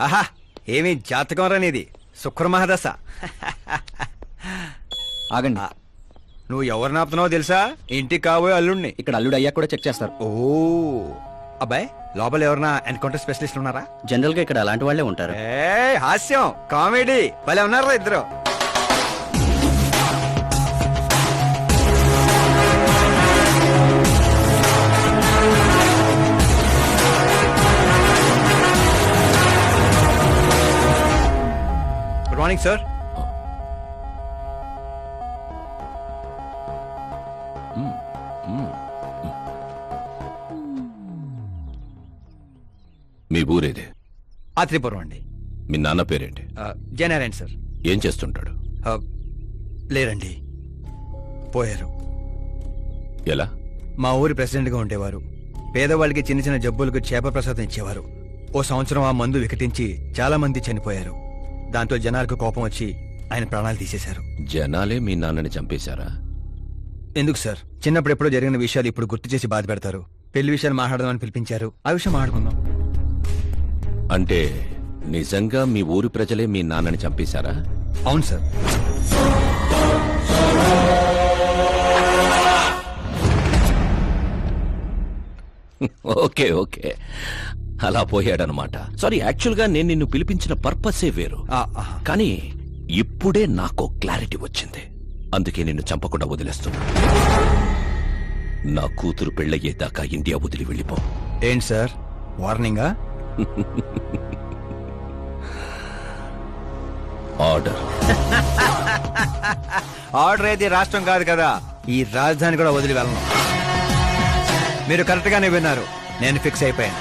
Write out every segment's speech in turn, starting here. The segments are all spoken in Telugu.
ఆహా ఏమి జాతకం రానిది శుక్ర మహాదశ. ఆగండి. నువ్వు ఎవరు నాపుతున్నావో తెలుసా? ఇంటికి కాబోయే అల్లుణ్ణి. ఇక్కడ అల్లుడు అయ్యాక కూడా చెక్ చేస్తారు. ఓ అబ్బాయి లోపల ఎవరన్నా ఎన్కౌంటర్ స్పెషలిస్ట్ ఉన్నారా? జనరల్గా ఇక్కడ అలాంటి వాళ్ళే ఉంటారు. ఏ హాస్యం కామెడీ. భలే ఉన్నారా ఇద్దరు. Morning sir. మీ ఊరేదే? ఆత్రిపురం అండి. మీ నాన్న పేరేంటి? జయనారాయణ సార్. ఏం చేస్తుంటాడు? ఆ, లేరండి. పోయారు. ఎలా? మా ఊరి ప్రెసిడెంట్గా ఉండేవారు. పేదవాళ్ళకి చిన్న చిన్న జబ్బులకు చేప ప్రసాదం ఇచ్చేవారు. ఓ సంవత్సరం ఆ మందు వికటించి చాలా మంది చనిపోయారు. దాంతో జనాలకు కోపం వచ్చి ఆయన ప్రాణాలు తీసేశారు. జనాలే మీ నాన్నని చంపేశారా? ఎందుకు సార్? చిన్నప్పుడు ఎప్పుడో జరిగిన విషయాలు ఇప్పుడు గుర్తు చేసి బాధ పెడతారు. పెళ్ళి విషయాలు మాట్లాడదామని పిలిపించారు. ఆ విషయం మాట్లాడుకుందాం. అంటే నిజంగా మీ ఊరి ప్రజలే మీ నాన్నని చంపేశారా? అవును సార్. Okay okay. అలా పోయాడనమాట. సారీ యాక్చువల్గా నేను నిన్ను పిలిపించిన పర్పసే వేరు. కానీ ఇప్పుడే నాకు క్లారిటీ వచ్చింది. అందుకే నిన్ను చంపకుండా వదిలేస్తున్నా నా కూతురు పెళ్ళయ్యేదాకా ఇండియా వదిలి వెళ్ళిపో. ఏంటి సార్? వార్నింగా? ఆర్డర్ ఆర్డర్ అయితే రాష్ట్రం కాదు కదా. ఈ రాజధాని కూడా వదిలి వెళ్ళను. మీరు కరెక్ట్ గానే విన్నారు. నేను ఫిక్స్ అయిపోయాను.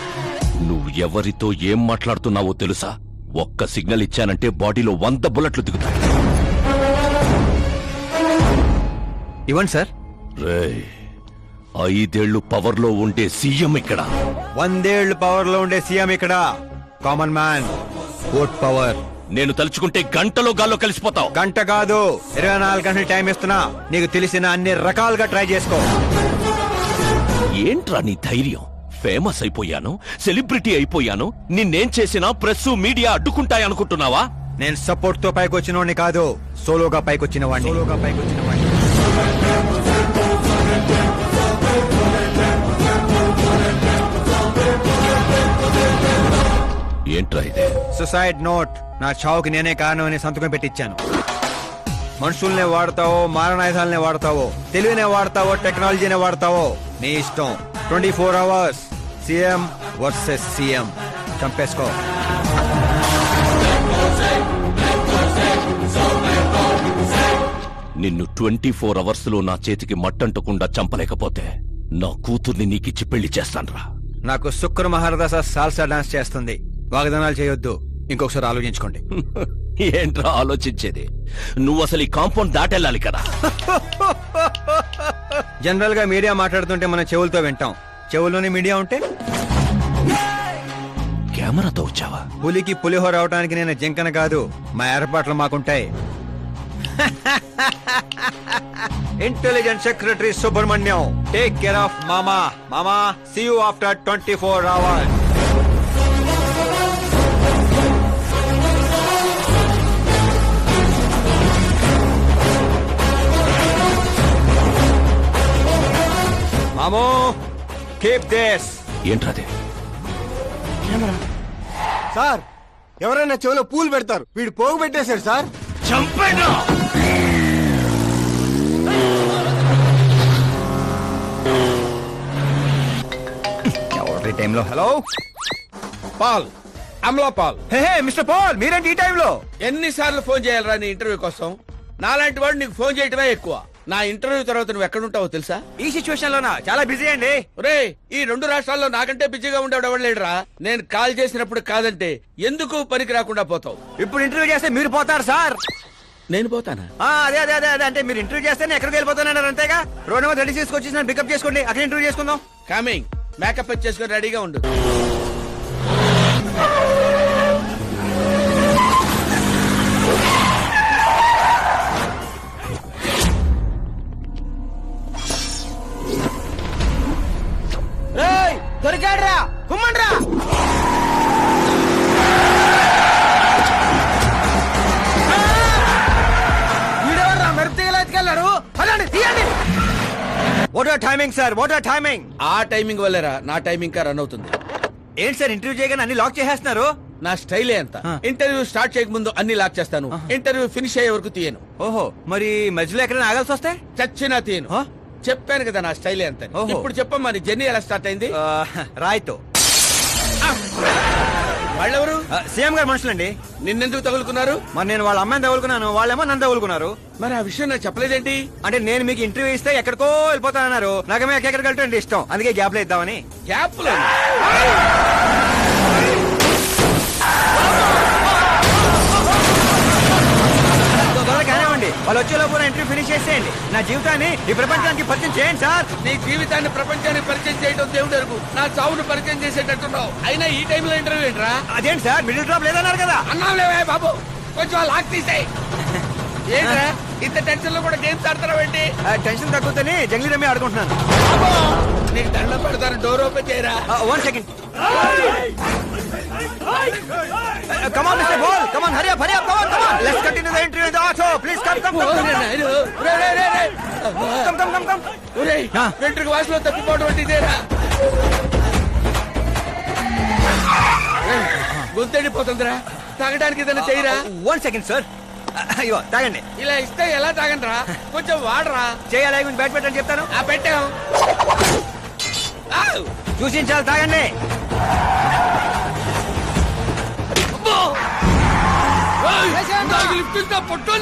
నువ్వు ఎవరితో ఏం మాట్లాడుతున్నావో తెలుసా? ఒక్క సిగ్నల్ ఇచ్చానంటే బాడీలో వంద బుల్లెట్లు దిగుతాయి. ఇవ్వండి సార్. రేయ్ ఐదేళ్ళు పవర్లో ఉండే సీఎం ఇక్కడ. వందేళ్ళు పవర్లో ఉండే సీఎం ఇక్కడ. Common man vote power. నేను తలుచుకుంటే గంటలో గాల్లో కలిసిపోతావు. గంట కాదు ఇరవై నాలుగు గంటలు టైం ఇస్తున్నా. నీకు తెలిసిన అన్ని రకాలుగా ట్రై చేసుకో. ఏంట్రా నీ ధైర్యం? ఫేమస్ అయిపోయాను సెలబ్రిటీ అయిపోయాను నిన్నేం చేసినా ప్రెస్ మీడియా అడ్డుకుంటాయనుకుంటున్నావా? నేను సపోర్ట్తో పైకి వచ్చిన వాడిని కాదు సోలోగా పైకి వచ్చిన వాడిని సోలోగా పైకి వచ్చిన వాడిని ఏంట్రా ఇదే? సుసైడ్ నోట్ నా చావుకి నేనే కారణం అని సంతకం పెట్టించాను మనుషుల్నే వాడతావో మారణాయుధాలనే వాడతావో తెలివినే వాడతావో టెక్నాలజీనే వాడతావో నీ ఇష్టం. Twenty four hours CM versus CM చంపేసుకో నిన్ను ట్వంటీ ఫోర్ అవర్స్లో నా చేతికి మట్టంటకుండా చంపలేకపోతే నా కూతుర్ని నీకిచ్చి పెళ్ళి చేస్తాన్రా. నాకు శుక్ర మహారదశ సాల్సా డాన్స్ చేస్తుంది. వాగ్దానాలు చేయొద్దు. ఇంకొకసారి ఆలోచించుకోండి. ఏంట్రా ఆలోచించేది? నువ్వు అసలు ఈ కాంపౌండ్ దాటెళ్ళాలి కదా. జనరల్గా మీడియా మాట్లాడుతుంటే మన చెవులతో వింటాం. చెవుల్లోనే మీడియా ఉంటే? కెమెరాతో వచ్చావా? పులికి పులిహోర అవడానికి నేను జింకన కాదు మా ఏర్పాట్లు మాకుంటాయి. Intelligent secretary Subrahmanyam take care of మామా. మామా see you after twenty four hours మామో keep this ఏంట్రాదే సార్ ఎవరైనా చెవిలో పూలు పెడతారు. వీడు పోగు పెట్టేశారు సార్. చంపేనా? ఎవరి టైంలో? Hello? Paul. Amala Paul. Hey hey mister Paul మీరేంటి ఈ టైంలో? ఎన్నిసార్లు ఫోన్ చేయాలరా నీ ఇంటర్వ్యూ కోసం? నాలాంటి వాడు నీకు ఫోన్ చేయటమే ఎక్కువ. నా ఇంటర్వ్యూ తర్వాత నువ్వు ఎక్కడుంటావో తెలుసా? ఈ సిచ్యువేషన్ లోనా? చాలా బిజీ అండి. రే ఈ రెండు రాష్ట్రాల్లో నాకంటే బిజీగా ఉండేవాడు ఎవడలేడురా నేను కాల్ చేసినప్పుడు కాదంటే ఎందుకు పనికి రాకుండా పోతావు? ఇప్పుడు ఇంటర్వ్యూ చేస్తే మీరు పోతారు సార్. నేను పోతానా? ఆ, అదే అదే అదే అదే. అంటే మీరు ఇంటర్వ్యూ చేస్తే నేను ఎక్కడికి వెళ్ళిపోతానన్నారు అంతేగా? రోడ్ నెంబర్ రెడీ చేసుకొచ్చి పికప్ చేసుకోండి. అక్కడ ఇంటర్వ్యూ చేసుకుందాం. కమింగ్ మేకప్ చేసుకొని రెడీగా ఉండు. కొట్టాడరా కుమ్మండ్రా. Our timing sir what our timing ఆ టైమింగ్ వల్లేరా? నా టైమింగ్ కా రన్ అవుతుంది. ఏంటి సార్ ఇంటర్వ్యూ చేయగానే అన్ని లాక్ చేసేస్తున్నారు? నా స్టైలే అంత. ఇంటర్వ్యూ స్టార్ట్ చేయకముందు అన్ని లాక్ చేస్తాను. ఇంటర్వ్యూ ఫినిష్ అయ్యే వరకు తీయను. ఓహో మరి మధ్యలో ఎక్కడైనా ఆగాల్సి వస్తే? చచ్చినా తీయను. చెప్పాను కదా నా స్టైలే ఓహో. ఇప్పుడు చెప్పమ్మా నీ జర్నీ ఎలా స్టార్ట్ అయింది? ఆ, రాయ్తో. వాళ్ళెవరు? ఆ, సీఎం గారు మనుషులండి. నిన్నెందుకు తగులుకున్నారు? మరి నేను వాళ్ళ అమ్మాయిని తగులుకున్నాను వాళ్ళేమో నన్ను తగులుకున్నారు. మరి ఆ విషయం నాకు చెప్పలేదేంటి? అంటే నేను మీకు ఇంటర్వ్యూ ఇస్తే ఎక్కడికో వెళ్ళిపోతానన్నారు. నాకు ఎక్కడికి వెళ్ళటం ఇష్టం. అందుకే గ్యాప్లో ఇద్దామని గ్యాప్లో కానివ్వండి వాళ్ళు వచ్చే లోపు నా ఇంటర్వ్యూ ఫినిష్ చేసేయండి. నా జీవితాన్ని ఈ ప్రపంచానికి పరిచయం చేయండి సార్. నీ జీవితాన్ని ప్రపంచానికి పరిచయం చేయడం దేవుడు అరుగు. నా చావును పరిచయం చేసేటట్టున్నావు. అయినా ఈ టైంలో ఇంటర్వ్యూ ఏంట్రా? అదేంటి సార్? మిడిల్ డ్రాప్ లేదన్నారు కదా. అన్నావులేవే బాబు. కొంచెం లాక్ తీసేయ్. ఏంట్రా? ఇంత టెన్షన్లో కూడా గేమ్స్ ఆడతారా ఏంటి? టెన్షన్ తగ్గుతుంది జంగ్లీ రమ్మి ఆడుకుంటున్నాను. నీకు దండం పెడతారు డోర్ ఓపెన్ చేయరా? One second come on mister boll come on Hari up Hari up come on come on let's continue the interview in the auto please come come ఓ, రే నాయను. రే, రే, రే, రే. కమ్ కమ్ కమ్ కమ్ ఒరేయ్, ఆ. వెంట్రుక వాసులో తప్పిపోవడం అంటే ఇదేరా? రేయ్, గొంతెండిపోతుందిరా. తాగడానికి ఏదైనా చేయరా? వన్ సెకండ్ సార్ అయ్యో తాగండి. ఇలా ఇస్తే ఎలా తాగండిరా? కొంచెం వాడరా. చేయాలి బ్యాట్ పెట్టని చెప్తాను. ఆ పెట్టాం. చూసించాలి తాగండి. లిఫ్ట్ ఇస్తే పొట్టో.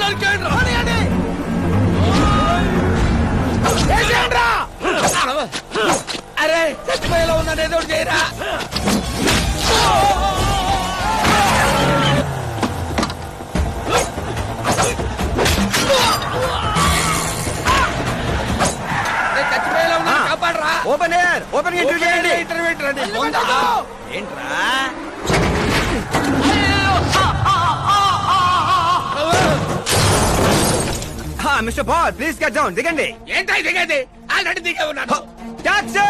వేసేయండిరా. అరే చచ్చిపోయేలా ఉన్నాను ఏదో చేయరా ఓపెన్ ఎయిర్ ఓపెన్ ఇంటర్వ్యూ చేయండి ఇంటర్వ్యూ ఏంట్రా? Mister Paul please get down దిగండి ఏంటో దిగేది? ఆల్రెడీ దిగే ఉన్నాను. టాక్సీ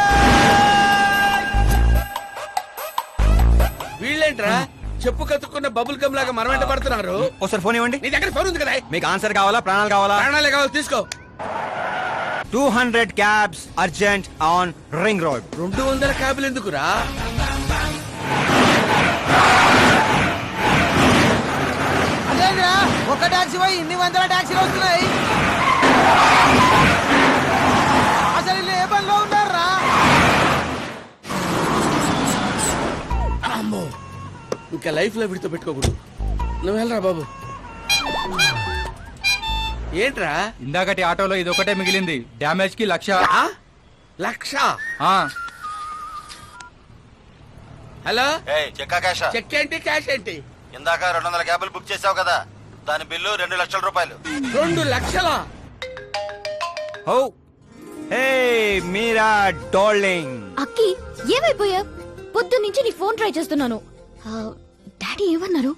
వీళ్ళేంట్రా? చెప్పు కతుక్కున్న బబుల్ గమ్ లాగా మనం వెంట పడుతున్నారు. ఒకసారి ఫోన్ ఇవ్వండి. నీ దగ్గర ఫోన్ ఉంది కదా. మీకు ఆన్సర్ కావాలా? ప్రాణాలు కావాలా? ప్రాణాలే కావాలి తీసుకో. Two hundred cabs urgent on ring road రెండు వందల క్యాబులు ఎందుకురా? అదేంద్రా ఒక టాక్సీ పోయి ఇన్ని వందల టాక్సీలు వస్తున్నాయి. అసలు వీళ్ళు ఏ పనిలో ఉన్నారా అమ్మో ఇంకా లైఫ్లో విడితో పెట్టుకోకూడదు. నువ్వు వెళ్ళరా బాబు. ఏంట్రా? ఇందాకటి ఆటోలో ఇది ఒకటే మిగిలింది. డ్యామేజ్కి లక్ష. ఆ? లక్ష? ఆ, హలో? ఏయ్ చెక్కా క్యాషా? చెక్ ఏంటి క్యాష్ ఏంటి? ఇందాక రెండు వందల క్యాబులు బుక్ చేసావు కదా దాని బిల్లు రెండు లక్షల రూపాయలు. రెండు లక్షల? హో హే మీరా డార్లింగ్. అక్కి ఏమైపోయా? పొద్దు నుంచి నీ ఫోన్ ట్రై చేస్తున్నాను. ఆ, డాడీ ఏమన్నారు?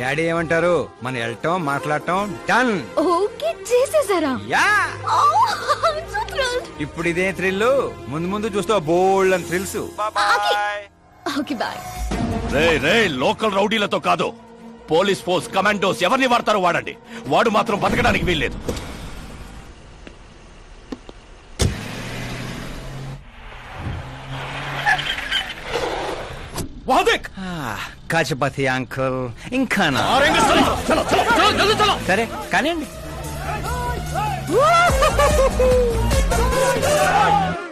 డాడీ ఏమంటారు? మన వెళ్ళటం మాట్లాడటం డన్. ఓకే చేసేసారా? Yeah. Oh, I'm so thrilled. ఇప్పుడు ఇదే థ్రిల్ ముందు ముందు చూస్తే బోల్డ్ అని థ్రిల్స్. ఓకే బాయ్ రే రే లోకల్ రౌడీలతో కాదు. పోలీస్ ఫోర్స్ కమాండోస్ ఎవరిని వాడతారో వాడండి. వాడు మాత్రం బతకడానికి వీల్లేదు. వాదిక్ కాచపతి అంకుల్ ఇంకా. సరే కానివ్వండి.